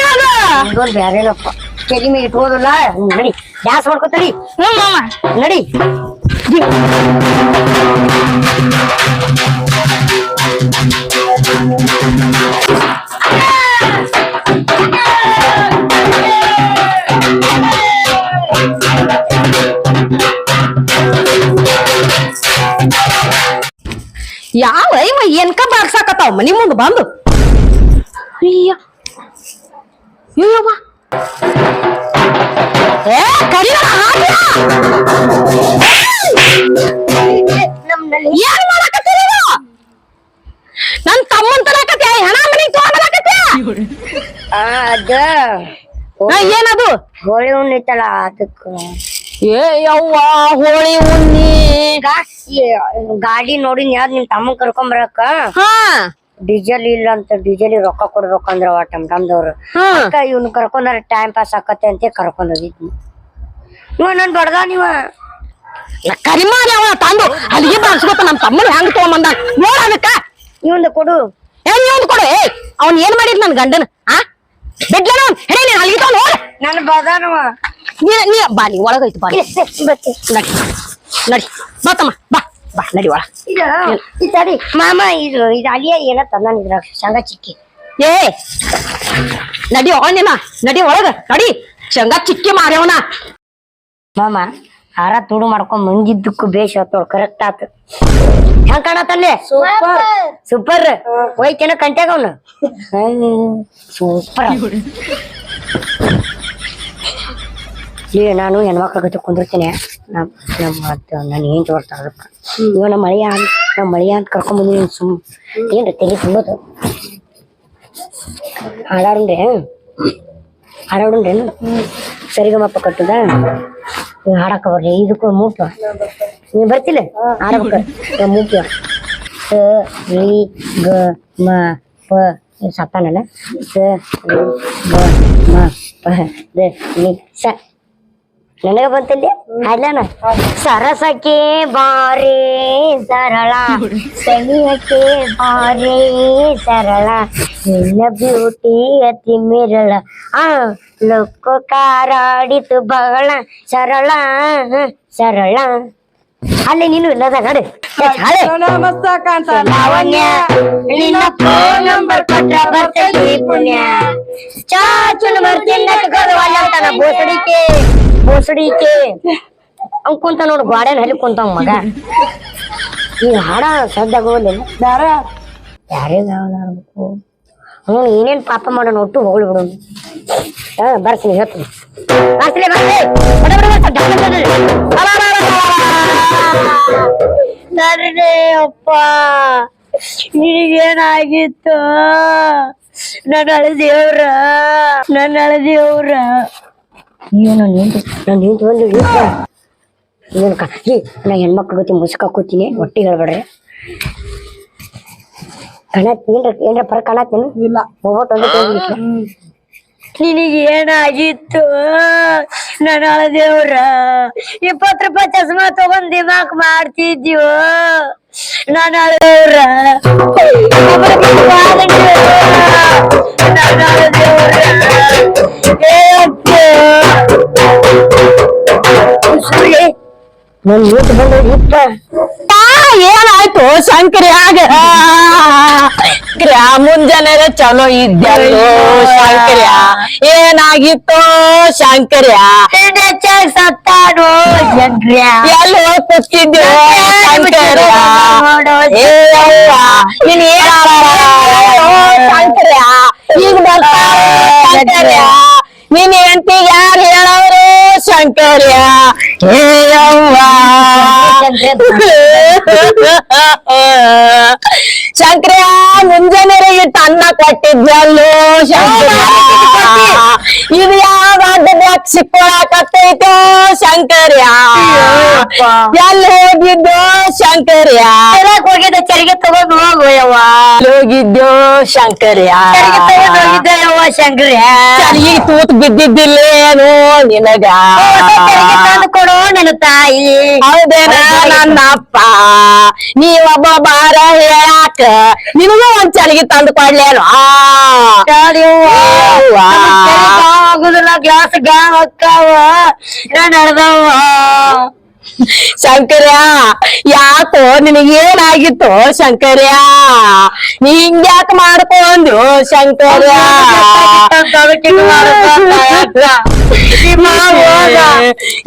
Speaker 4: ಮ್ಯಾಗ
Speaker 2: ಇದೊಂದು ಬ್ಯಾರೇನಪ್ಪ. ತಲೆ ಮೇಲೆ ಇಟ್ಕೋದಲ್ಲ? ಹ್ಮ್, ನಡಿ. ಡ್ಯಾನ್ಸ್ ಮಾಡ್ಕೊತಡಿ
Speaker 4: ಹ್ಞೂ ಮಾಮ.
Speaker 2: ನಡಿ.
Speaker 1: ಯಾವ ಇವ ಏನ್ಕ ಬಾರ್ಸಾಕತ್ತಾವ ಮನಿ ಮುಂದ್ ಬಂದು. ಅಯ್ಯ. ಅಯ್ಯವ್ವ. ಏ ಕರಿಯ ಏನ್ ಮಾಡಕತ್ತೀರಿ ನೀವು? ನನ್ ತಮ್ಮನ್ ತರಕತ್ಯ ಹೆಣ ಮನಿಗ್
Speaker 2: ಆ ಅದ.
Speaker 1: ಏನದು?
Speaker 2: ಹೋಳಿ ಹುಣ್ಣ್ ಐತಲ್ಲ ಅದಕ್ಕ.
Speaker 1: ಏ ಯವ್ವ ಹೋಳಿ ಉಣ್ಣಿ.
Speaker 2: ಈಗ ಈ ಗಾಡಿ ನೋಡಿ ಯಾರು ನಿಮ್ ತಮ್ಮ ಕರ್ಕೊಂಡ್ ಬರಕ
Speaker 1: ಹಾ.
Speaker 2: ಡೀಸೆಲ್ ಇಲ್ಲ ಅಂತ ಡೀಸೆಲ್ ರೊಕ್ಕ ಕೊಡ್ಬೇಕಂದ್ರ ಅವ ಟಮ್ ಟಮ್ದವ್ರು
Speaker 1: ಹಾ.
Speaker 2: ಅಕ್ಕ ಇವ್ನ ಕರ್ಕೊಂಡ್ರ ಟೈಮ್ ಪಾಸ್ ಆಕತ್ತೆ ಅಂತ ಕರ್ಕೊಂಡ್ ಹೋಗಿದ್ನಿ. ಇವ ನನ್ ಬಡ್ದ ನೀವ
Speaker 1: ಕರಿಮಾರಿ ಅವ ತಂದು ಅಲ್ಲಿಗೆ ಬಾರ್ಸ್ಕೊತ ನಮ್ಮ ತಮ್ಮನ ಹೆಂಗ್ ತಗೊಂಬಂದ? ನೋಡ ಅದಕ್ಕ.
Speaker 2: ಇವಂದ ಕೊಡು.
Speaker 1: ಏನ್ ನೀವ್ ಕೊಡು. ಏ ಅವ್ನ್ ಏನ್ ಮಾಡಿದ್ ನನ್ ಗಂಡನ? ಆ? ಬಿಡ್ಲೇನ ಅವ್ನ್ ಹೇಳಿ ನೀನ್ ಅಲ್ಲಿಗೆ ತಗೊಂಡ್ ನೋಡ.
Speaker 2: ನನ್
Speaker 1: ನೀ ನೀ ಬಾ ನೀ ಒಳಗೈತು ಬಾ. ನೀ.
Speaker 2: ಬತ್ತಿ.
Speaker 1: ನಡಿ. ನಡಿ. ಬಾ ತಮ್ಮ ಬಾ. ಬಾ ನಡಿ ಒಳ
Speaker 2: ಇದು ತಡಿ ಮಾಮ ಇದು ಇದು ಅಲಿಯ ಏನ ತಂದಾನ ಇದ್ರಾಗ ಶಂಗ ಚಿಕ್ಕಿ.
Speaker 1: ಏ ನಡಿ ಅವನೇನ ನಡಿ ಒಳಗ ನಡಿ. ಶಂಗ ಚಿಕ್ಕಿ ಮಾರ್ಯವನ.
Speaker 2: ಮಾಮ ಹಾರ ತುಡು ಮಾಡ್ಕೊಂಡ್ ಮಂಗಿದ್ದಕ್ಕೂ ಬೇಷ್ ಆತೋಳ್ ಕರೆಕ್ಟ್ ಆತ. ಹೆಂಗ್ ಕಾಣತಲ್ಲೇ ಸೂಪರ್. ಸೂಪರ್. ಹೋಯ್ತೇನ ಕಂಟ್ಯಾಗ ಅವನು. ಸೂಪರ್. ಏ ನಾನು ಹೆಣ್ಮಕ್ಳ ಗತಿ ಕುಂದಿರ್ತೀನಿ. ನಮ್ ನಮ್ಮ ಅತ್ತ, ನಾನು ಏನ್ ತೋರ್ತಾ ಅದಕ್ಕ ಇವ ನಮ್ಮ ಮಳೆಯ ನಮ್ಮ ಮಳೆಯ ಅಂತ ಕರ್ಕೊಂಡ್ ಬಂದಿನಿ ಸುಮ್ ಏನ್ರಿ ತೆಗಿ ತುಂಬೋದು? ಹಾಡಾಡ್ರೆ ಹಾಡಾಡ್ರೇನು ಸರಿಗಮಪ್ಪ ಕಟ್ಟದ? ನೀವ್ ಹಾಡಕ ಬರ್ರಿ. ಇದಕ್ಕೂ ಮೂಕ. ನೀ ಬರ್ತಿಲ್ಲ? ಹಾಡಬೇಕ ಮೂಕ ಸ, ರಿ, ಗ, ಮ, ಪ. ಇವ್ ಸತ್ತಾನಲ್ಲ ಸ, ರಿ, ಗ, ಮ, ಪ, ದ, ನಿ, ಸ. ನನಗ ಬಂತಲ್ಲಿ? ಅಲ್ಲನ ಸರಸಕ್ಕೆ ಬಾರಿ ಸರಳ. ಸನಿಯಕ್ಕೆ ಬಾರಿ ಸರಳ. ನಿನ್ನ ಬ್ಯೂಟಿ ಅತಿ ಮಿರಳ ಆ ಲೊಕ್ಕು ಕಾರಾಡಿತು ಬಹಳ ಸರಳ. ಸರಳ. ಅಲ್ಲಿ ನೀನು ಇಲ್ಲದ ನಡೆ.
Speaker 3: ಮಸ್ತ ಕಾಣ್ತ
Speaker 2: ಲಾವಣ್ಯ ನಿನ್ನ ಫೋನ್ ನಂಬರ್ ಕೊಟ್ಟ ಬರ್ತೈತಿ ಪುಣ್ಯ. ಚಾಚುನ ಬರ್ತೀನಿ ಅಂತಾನ ಬೋಸಡಿಕೆ ಬೋಸಡಿಕೆ. ಅವ್ನ್ ಕುಂತ ನೋಡು ಗಾರ್ಡನ್ ಹಲ್ಲಿ ಕುಂತ ಮಗ. ಈ ಹಾಡ ಸದ್ದಾಗೋದಿಲ್ಲ
Speaker 3: ದಾರ
Speaker 2: ಯಾರಿಗೆ ಆಡ್ಬೇಕು ಹ್ಞೂ ಏನೇನ್ ಪಾಪ ಮಾಡೋಣ ಒಟ್ಟು ಹೋಗ್ಲಿ ಬಿಡು. ಬರ್ತೀನಿ ಹೇಳ್ತೀನಿ. ಬರ್ತೀನಿ ಬರ್ತೀನಿ. ಬಡ ಬಡ ಬಡ ಡಬ್ಬ ಡಬ್ಬ ಡಬ್ಬ. ಅಲ, ಅಲ, ಅಲ, ಅಲ, ಅಲ. ನನ್ನೇ ಅಪ್ಪ ನಿನಗೇನಾಗಿತ್ತು? ನನ್ನ ಅಳದೇವ್ರ ನನ್ನ ಅಳದೇವ್ರ ಅಯ್ಯೋ ನಾನು ಏನು ನಾನು ಏನು ಒಂದು ಏನು ಕ ಈ ನಾ ಹೆಣ್ಮಕ್ಳ ಗತಿ ಮುಸುಕ್ ಹಾಕೋತೀನಿ ಒಟ್ಟಿ ಹೇಳ್ಬೇಡ್ರಿ. ಕಣತ್ ಏನ್ರ ಏನ್ರ ಪರ ಕಾಣತ್ತೇನು
Speaker 3: ಇಲ್ಲ.
Speaker 2: ಹೋಗ್ಬಿಟ್ಟು ಒಂದು ನಿನಗೆ ಏನಾಗಿತ್ತು? ನನ್ನ ದೇವ್ರ ಇಪ್ಪತ್ತು ರೂಪಾಯಿ ಚಸ್ಮಾ ತಗೊಂಡ್ ದಿಮಾಕ್ ಮಾಡ್ತಿದ್ಯೋ? ನನ್ನ ದೇವ್ರ ನನ್ನ ದೇವ್ರ ನನ್ ಯೂತ್ ಬಂದೋಗಿಪ್ಪ
Speaker 1: ಏನಾಯ್ತು ಶಂಕರ್ಯಾಗ ಕ್ರ್ಯಾ ಮುಂಜಾನೆ ಚಲೋ ಇದ್ದಲ್ಲೋ ಶಂಕರ್ಯ. ಏನಾಗಿತ್ತೋ ಶಂಕರ್ಯ.
Speaker 2: ಸತ್ತಾನು ಶಂಕ್ರ್ಯ.
Speaker 1: ಎಲ್ಲಿ ಹೋಗ್ ಕೂತಿದ್ಯೋ ಶಂಕರ್ಯ. ಏ ನೀನ್ ಏನ್ ಈಗ ಬರ್ತಾವ ಶಂಕರ್ಯ. ನೀನ್ ಹೆಂಡತಿ ಯಾರು ಹೇಳವ್ರು ಶಂಕರ್ಯ? ಏ ಅವ್ವ ಶಂಕರ್ಯ ಮುಂಜಾನೆ ಇಟ್ಟು ಅನ್ನ ಕೊಟ್ಟಿದ್ಯಲ್ಲೋ ಶಂಕರ್ಯ. ಇದು ಸಿಕ್ಕೊಳಕತ್ತೈತೋ ಶಂಕರ್ಯ? ಎಲ್ಲಿ ಹೋಗಿದ್ದೋ ಶಂಕರ್ಯ?
Speaker 2: ಹೊರಗ್ ಹೋಗಿದ್ದ? ಚರಿಗೆ ತಗೊಂಡ್ ಹೋಗು ಯವ್ವ.
Speaker 1: ಶಂಕರ್ಯ ಹೋಗಿದ್ದೋ ಶಂಕರ್ಯ?
Speaker 2: ಚರಿಗೆ ತಗೊಂಡ್ ಹೋಗಿದ್ದ ಯವ್ವ ಶಂಕ್ರ್ಯ.
Speaker 1: ಚಳಿಗೆ ತೂತ್ ಬಿದ್ದಿದ್ದಿಲ್ಲೇನೋ ನಿನಗ?
Speaker 2: ಕೊಡೋ ಚರಿಗೆ ನನ್ನ ತಾಯಿ.
Speaker 1: ಹೌದೇನ ನನ್ನಪ್ಪ. ನೀವೊಬ್ಬ ಬಾರ ಹೇಳಾಕ ನಿನಗೂ ಒಂದ್ ಚಳಿಗೆ ತಂದು ಕೊಡ್ಲೇನು?
Speaker 2: ಆಗುದಿಲ್ಲ ಗ್ಲಾಸ್ ಗಾ ಹೊಕ್ಕಾವ? ನಡೆದವ
Speaker 1: ಶಂಕರ್ಯ ಯಾಕೋ ನಿನಗೇನಾಗಿತ್ತು ಶಂಕರ್ಯ? ನೀ ಹಿಂಗ್ಯಾಕ ಮಾಡ್ಕೊಂಡು ಶಂಕರ್ಯ?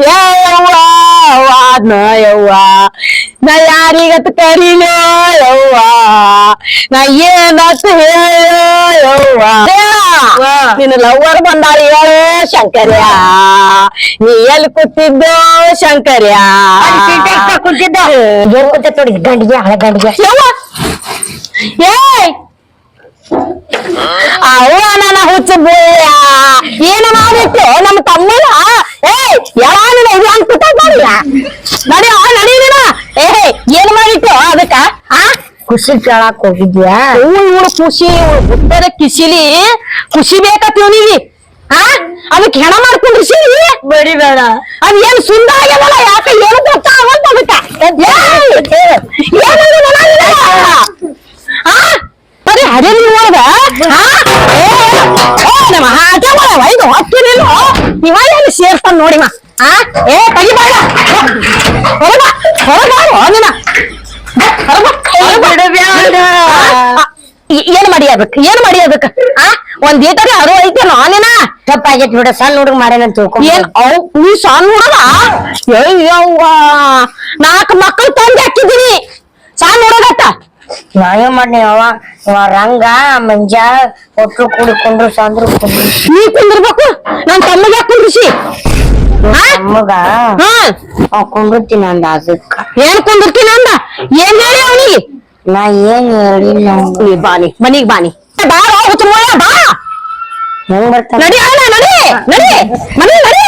Speaker 1: ಯವ್ವ ಯವ್ವಾ ಯವ್ವ. ನಾ ಯಾರಿಗತ್ ಕರೀಲೋ ಯವ್ವ ನಾ ಏನತ್ ಹೇಳೋ ಯವ್ವ ನಿನ್ನ ಲವ್ವರ್ ಬಂದಾಳ ಹೇಳು ಶಂಕರ್ಯ. ನೀ ಎಲ್ಲಿ ಕೂತಿದ್ದೋ ಶಂಕರ್ಯ?
Speaker 2: ಕೂತಿದ್ದ? ನೋಡಿ ಗಂಡಿಗೆ ಹಳೆ ಗಂಡಿಗೆ.
Speaker 1: ಏಯ್! ಅವ್ವ ನನ್ನ ಹುಚ್ಚ ಬೋಯ. ಏನ ಮಾಡಿತ್ತು ನಮ್ಮ ತಮ್ಮನ? ಏಯ್ ಯಾವ ಇದು ಹಂಗ್ ಕೂತಾಡಿಲ್ಲ ನಡಿ ಆ, ನಡಿ ನೀನ ಏ ಏನ್ ಮಾಡಿಟ್ಟು ಅದಕ್ಕ? ಆ?
Speaker 2: ಖುಷಿ ಕೇಳಕ್ ಹೋಗಿದ್ಯಾ?
Speaker 1: ಇವ್ಳು ಇವಳು ಖುಷಿ ಇವಳು ಬುದ್ಧರ ಕಿಸಿಲಿ ಖುಷಿ ಬೇಕತ್ ಇವನಿಗೆ ಆ? ಅದಕ್ಕೆ ಹೆಣ ಮಾಡ್ಕೊಂಡ್ರಿ ಸಿರಿ?
Speaker 2: ಬಡಿಬೇಡ
Speaker 1: ಅದ್ ಏನ್ ಸುಂದರ ಆಗ್ಯಾವಲ್ಲ ಯಾಕೆ ಏನು ಅದಕ್ಕ? ಏಯ್! ಏನಾಗಿದೆ ನನಗೆ? ಆ? ಅದೇ ನೀವು ಒಳಗ ನಮ್ಮ ಹಾಗೆ ಮಾಡವ ಇದು ಹತ್ತಿರಿಲ್ಲ ಇವ ಎಲ್ಲಿ ಸೇರ್ತಾನ ನೋಡಿವ ಆ? ಏ ತೆಗಿಬೇಡ ಹೊರಗ ಹೊರಗ ನಿನ್ನ ಏನ್ ಮಾಡಿ ಅದಕ್ಕೆ ಏನ್ ಮಾಡಿ ಆ? ಒಂದ್ ಈಟರಿ ಅದು ಐತೆ ನಾನಿನ.
Speaker 2: ತಪ್ಪಾಗೈತಿ ಬಿಡ ಸಣ್ಣ ಹುಡುಗ ಮಾಡ್ಯಾನಂತ ತಿಳ್ಕೊಂಡ್
Speaker 1: ಏನ್? ಅವ್ ನೀ ಸಣ್ಣ ಹುಡುಗ? ಅಯ್ಯವ್ವ. ನಾಲ್ಕು ಮಕ್ಕಳು ತಂದು ಹಾಕಿದ್ದೀನಿ. ಸಣ್ಣ ಹುಡುಗತ್ತ
Speaker 2: ನಾ ಏನ್ ಮಾಡ್ನಿ ಅವ ಇವ ರಂಗ ಮಂಜ ಒಟ್ರು ಕೂಡಿಕೊಂಡ್ರು ಸಂದ್ರು
Speaker 1: ನೀ ಕುಂದಿರ್ಬೇಕು? ನನ್ ತಮ್ಮಗೆ ಕುಂದ್ರಿಸಿ?
Speaker 2: ನಮ್ಮಗ ಅವ್ ಕುಂಡಿರ್ತೀನಿ ಅಂದ ಅದಕ್ಕ.
Speaker 1: ಏನ್ ಕುಂದಿರ್ತೀನಿ ಅಂದ? ಏನ್ ಹೇಳಿ ಅವನಿಗೆ?
Speaker 2: ನಾ ಏನ್ ಹೇಳಿಲ್ಲ. ಅವ್ನ್ಗೆ.
Speaker 1: ನೀ ಬಾನಿ ಮನಿಗ್ ಬಾನಿ. ಬಾ ಹುಚ್ಚ ಬಾ.
Speaker 2: ಹೆಂಗ್ ಬರ್ತಾನ?
Speaker 1: ನಡಿ ಅಣ್ಣ ನಡಿ ನಡಿ. ಮನಿ ನಡಿ.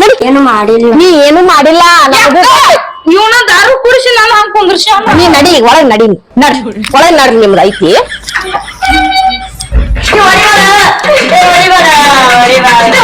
Speaker 1: ನಡಿ.
Speaker 2: ಏನು ಮಾಡಿಲ್ಲ.
Speaker 1: ನೀ ಏನು ಮಾಡಿಲ್ಲ.
Speaker 4: ಇವನ ದಾರು ಕುಡಿಸಿ ನಾನು ಹಂಗ್ ಕುಂದ್ರಿಸಿ ಅವ್ನ.
Speaker 1: ನೀ ನಡಿ ಒಳಗ್ ನಡಿ ನಡ್ ಒಳಗ್ ನಡ್ರಿ ನಿಮ್ದು ಐತಿ
Speaker 2: ಹೊಡಿಬೇಡ, ಹೊಡಿಬೇಡ, ಹೊಡಿಬೇಡ.